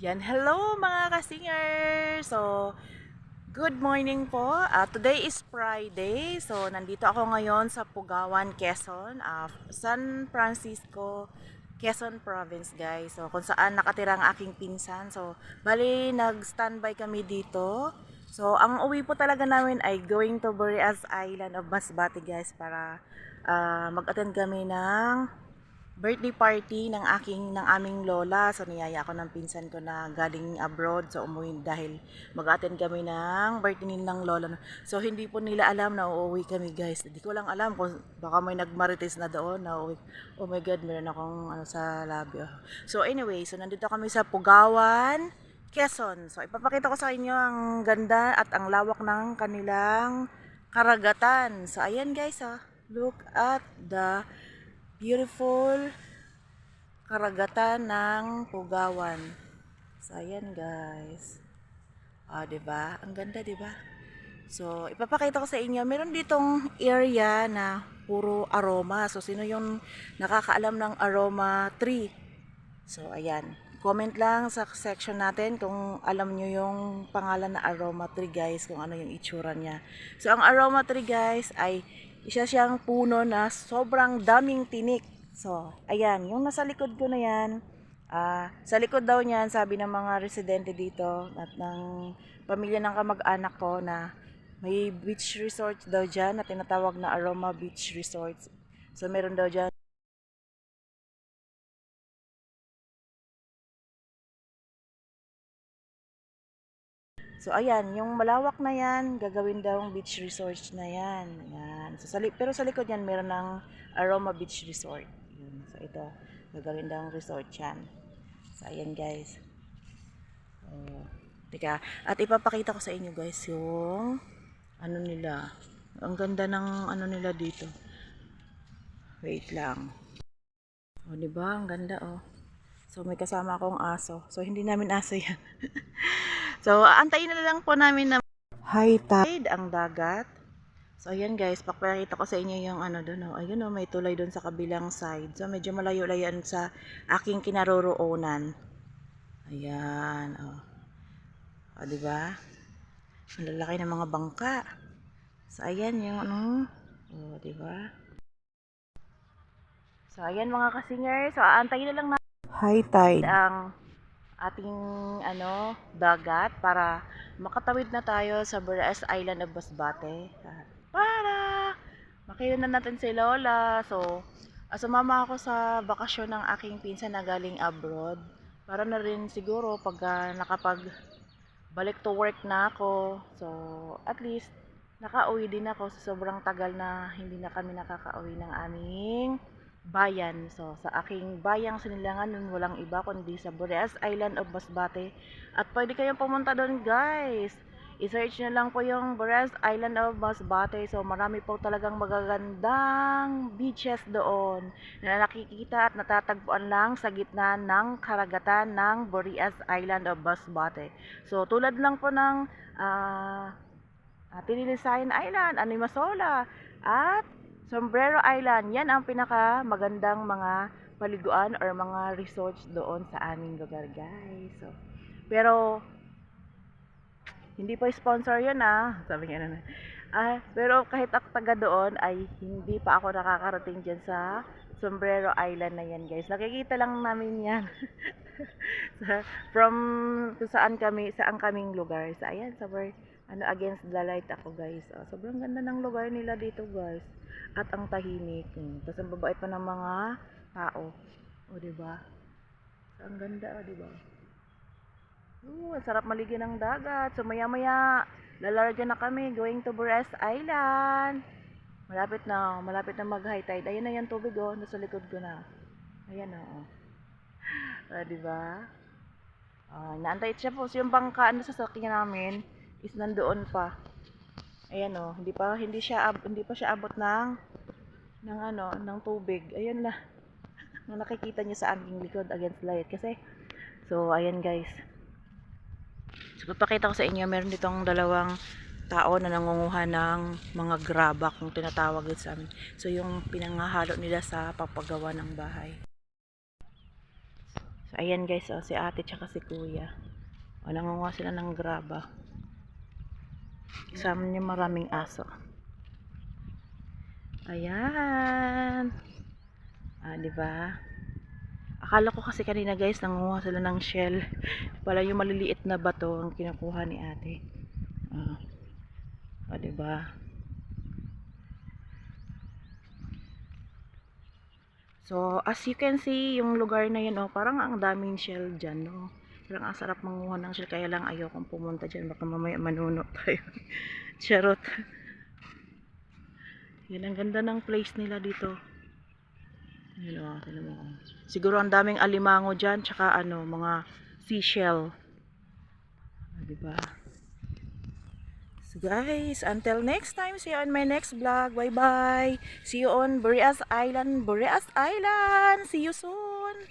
Yan, hello mga kasingers! So, good morning po. Ah, today is Friday. So, nandito ako ngayon sa Pugawan, Quezon. ah, San Francisco, Quezon Province, guys. So, kung saan nakatira ang aking pinsan. So, bali, nag-standby kami dito. So, ang uwi po talaga namin ay going to Boreas Island of Masbate, guys, para ah, mag-attend kami ng birthday party ng aking ng aming lola. So niyaya ako ng pinsan ko na galing abroad. So umuwi dahil mag-attend kami ng birthday ng lola. So hindi po nila alam na uuwi kami guys. Hindi ko lang alam kung baka may nagmarites na doon na uuwi. Oh my god, meron akong ano sa labyo. So anyway, so nandito kami sa Pugawan, Quezon. So ipapakita ko sa inyo ang ganda at ang lawak ng kanilang karagatan. So ayan guys, oh. look at the beautiful karagatan ng Pugawan. So, ayan guys. Ah, 'di ba? Ang ganda, ba? So, ipapakita ko sa inyo, meron ditong area na puro aroma. So, sino yung nakakaalam ng aroma tree? So, ayan. Comment lang sa section natin kung alam nyo yung pangalan na aroma tree guys, kung ano yung itsura niya. So, ang aroma tree guys ay isa siyang puno na sobrang daming tinik. So, ayan, yung nasa likod ko na yan, ah, sa likod daw niyan, sabi ng mga residente dito at ng pamilya ng kamag-anak ko na may beach resort daw dyan na tinatawag na Aroma Beach Resort. So, meron daw dyan So ayan, yung malawak na yan, gagawin daw beach resort na yan. Ayan. So, sa, pero sa likod yan, meron ng Aroma Beach Resort. Yun. So ito, gagawin daw resort yan. So ayan guys. Oh, teka, at ipapakita ko sa inyo guys yung ano nila. Ang ganda ng ano nila dito. Wait lang. O, di ba? Ang ganda, oh. So, may kasama akong aso. So, hindi namin aso yan. so, antayin na lang po namin na high tide ang dagat. So, ayan guys, pakipakita ko sa inyo yung ano doon. Oh. Ayun oh, may tulay doon sa kabilang side. So, medyo malayo-layo sa aking kinaroroonan. Ayan, oh. O, di ba? Ang lalaki ng mga bangka. So, ayan yung ano. O, di ba? So, ayan mga kasingers. So, aantayin na lang natin high tide ang ating ano dagat para makatawid na tayo sa Boreas Island of Basbate para makita na natin si Lola. So sumama ako sa bakasyon ng aking pinsan na galing abroad. Para na rin siguro pag ah, nakapag balik to work na ako. So at least nakauwi din ako sa sobrang tagal na hindi na kami nakakauwi ng aming bayan. So, sa aking bayang sinilangan nun walang iba kundi sa Boreas Island of Masbate. At pwede kayong pumunta doon guys. I-search nyo lang po yung Boreas Island of Masbate. So, marami po talagang magagandang beaches doon na nakikita at natatagpuan lang sa gitna ng karagatan ng Boreas Island of Masbate. So, tulad lang po ng ah uh, Tinilisayan Island, Animasola, at Sombrero Island, yan ang pinaka magandang mga paliguan or mga resorts doon sa aming lugar, guys. So, pero hindi po sponsor 'yun ah. Sabi niya na. Ah, pero kahit ako taga doon ay hindi pa ako nakakarating diyan sa Sombrero Island na yan, guys. Nakikita lang namin 'yan. from kung saan kami, saan kaming lugar. Sa ayan, sa where, ano against the light ako, guys. Oh, sobrang ganda ng lugar nila dito, guys at ang tahimik. Hmm. Tapos ang babait pa ng mga tao. O, di ba? Ang ganda, o, di ba? Oo, ang sarap maligi ng dagat. So, maya-maya, lalarga na kami going to Boreas Island. Malapit na, malapit na mag-high tide. Ayun na yan tubig, oh. Nasa likod ko na. Ayan, oh. Ah, di ba? Ah, naantay siya po. So, yung bangka, ano sa sakyan namin, is nandoon pa. Ayan oh, hindi pa hindi siya hindi pa siya abot ng ng ano, ng tubig. Ayun na. Nung nakikita niyo sa aking likod against light kasi So, ayan guys. So, papakita ko sa inyo, meron ditong dalawang tao na nangunguha ng mga graba kung tinatawag sa amin. So, yung pinangahalo nila sa papagawa ng bahay. So, Ayan guys, oh, si ate tsaka si kuya. O, nangunguha sila ng graba. Kasama niya maraming aso. Ayan. Ah, di ba? Akala ko kasi kanina guys, nangunguha sila ng shell. Pala yung maliliit na bato ang kinukuha ni ate. Ah. Ah, di ba? So, as you can see, yung lugar na yun, oh, parang ang daming shell dyan, no? Parang ang sarap manguha ng shell, kaya lang ayokong pumunta dyan, baka mamaya manuno tayo. Charot. Yan, ang ganda ng place nila dito. Yan o, tignan mo. oh. Siguro ang daming alimango dyan, tsaka ano, mga seashell. Ah, diba? So guys, until next time, see you on my next vlog. Bye bye. See you on Boreas Island, Boreas Island. See you soon.